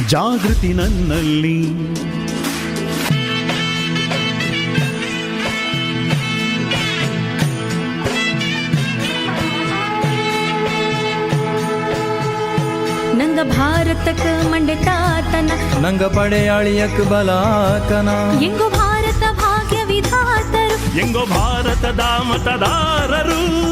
ಜಾಗೃತಿ ನನ್ನಲ್ಲಿ. ನಂಗ ಭಾರತಕ್ಕ ಮಂಡೆ ತಾತನ. ನಂಗ ಪಡೆಯಾಳಿಯಕ್ ಬಲಾಕನ. ಎಂಗೋ ಭಾರತ ಭಾಗ್ಯ ವಿಧಾತರು ಎಂಗೋ ಭಾರತದ ಮತದಾರರು.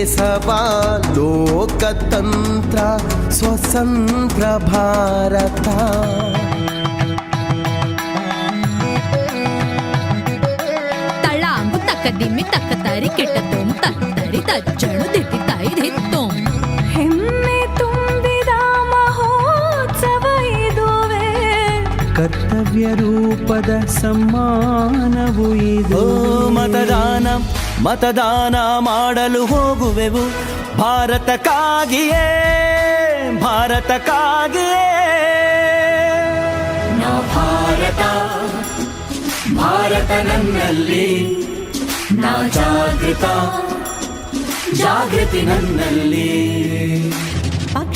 ದೇಶವ ಲೋಕತಂತ್ರ ಸ್ವತಂತ್ರ ಭಾರತ ತಳಾಂಬು ತಕ್ಕ ದಿಮ್ಮಿ ತಕ್ಕ ತರಿ ಕೆಟ್ಟ ತೋಂ ತತ್ತರಿ ತಜ್ಜಣು ದಿಟ್ಟಿ ತಾಯಿ ದಿತ್ತೋಂ ಹೆಮ್ಮೆ ತುಂಬಿದ ಮಹೋತ್ಸವ ಇದುವೆ ಕರ್ತವ್ಯ ರೂಪದ ಸಮ್ಮಾನವು ಓ ಇದು ಮತದಾನ ಮತದಾನ ಮಾಡಲು ಹೋಗುವೆವು. ಭಾರತಕ್ಕಾಗಿಯೇ ಭಾರತಕ್ಕಾಗಿಯೇ. ನಾ ಭಾರತ ಭಾರತ ನನ್ನಲ್ಲಿ. ನಾ ಜಾಗೃತ ಜಾಗೃತಿ ನನ್ನಲ್ಲಿ.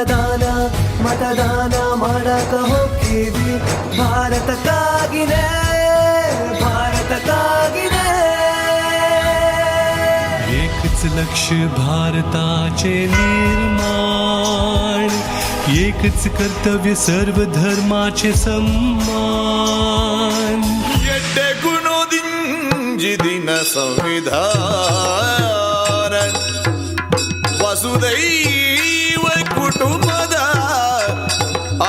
ಮತದಾನ ಮತದಾನ ಮಾಡಕ ಹೋಗ್ತೀವಿ. ಭಾರತಕ್ಕಾಗಿನೇ ಭಾರತಕ್ಕಾಗಿನೇ. ಏಕಚ ಲಕ್ಷ್ಯ ಭಾರತಾಚೆ ನಿರ್ಮಾಣ. ಏಕಚ ಕರ್ತವ್ಯ ಸರ್ವಧರ್ಮಾಚೆ ಸಮ್ಮಾನ್. ಎಡ್ಡೆ ಗುಣೋದಿಂಜಿ ದಿನ ಸಂವಿಧಾನ. ವಸುದೈವ ಕುಟುಂಬದ